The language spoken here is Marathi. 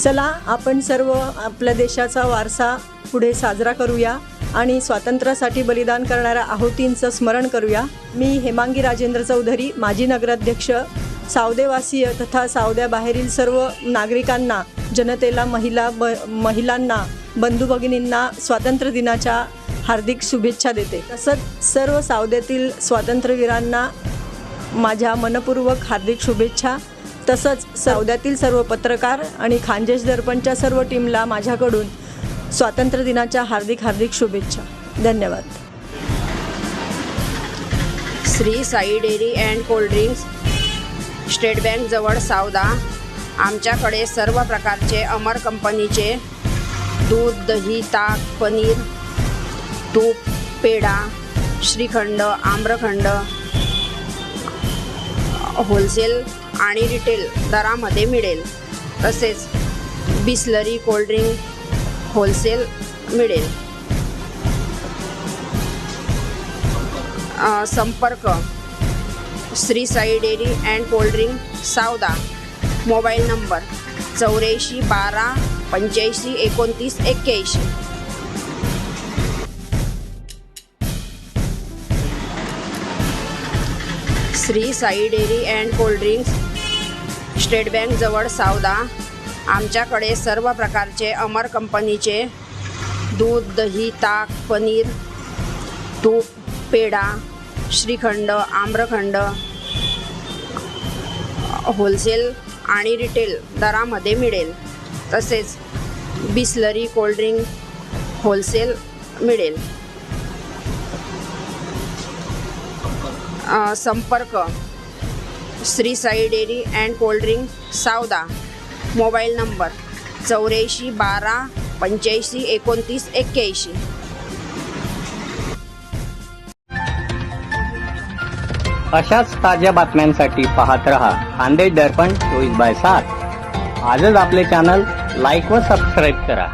चला आपण सर्व आपल्या देशाचा वारसा पुढे साजरा करूया आणि स्वातंत्र्यासाठी बलिदान करणाऱ्या आहुतींचं स्मरण करूया. मी हेमांगी राजेंद्र चौधरी माजी नगराध्यक्ष सावदेवासीय तथा सावद्याबाहेरील सर्व नागरिकांना जनतेला महिला ब महिलांना बंधू भगिनींना स्वातंत्र्य दिनाच्या हार्दिक शुभेच्छा देते. तसंच सर्व सावद्यातील स्वातंत्र्यवीरांना माझ्या मनपूर्वक हार्दिक शुभेच्छा. तसंच सौद्यातील सर्व पत्रकार आणि खानदेश दर्पणच्या सर्व टीमला माझ्याकडून स्वातंत्र्य दिनाच्या हार्दिक हार्दिक शुभेच्छा. धन्यवाद. Shri Sai dairy and cold drinks state bank जवळ सावदा आमच्याकडे सर्व प्रकारचे अमर कंपनीचे दूध दही ताक पनीर तूप पेढा श्रीखंड आम्रखंड होलसेल आणि रिटेल दरामध्ये मिळेल. तसेच बिस्लरी कोल्ड्रिंक होलसेल मिळेल. संपर्क Shri Sai dairy and cold drink Savda. Mobile number चौऱ्याऐंशी बारा पंच्याऐंशी एकोणतीस एक्क्याऐंशी. Shri Sai dairy and cold drinks state bank जवळ सावदा. आमच्याकडे सर्व प्रकारचे अमर कंपनीचे दूध दही ताक पनीर तूप पेढा श्रीखंड आम्रखंड होलसेल आणि रिटेल दरामध्ये मिळेल. तसेच बिस्लरी कोल्ड्रिंक होलसेल मिळेल. संपर्क. Shri Sai dairy and cold drink Savda. Mobile number चौऱ्याऐंशी बारा पंच्याऐंशी एकोणतीस एक्क्याऐंशी. अशाच ताज्या बातम्यांसाठी पाहत रहा खानदेश दर्पण चोवीस बाय सात. आजच आपले चॅनल लाईक व सबस्क्राईब करा.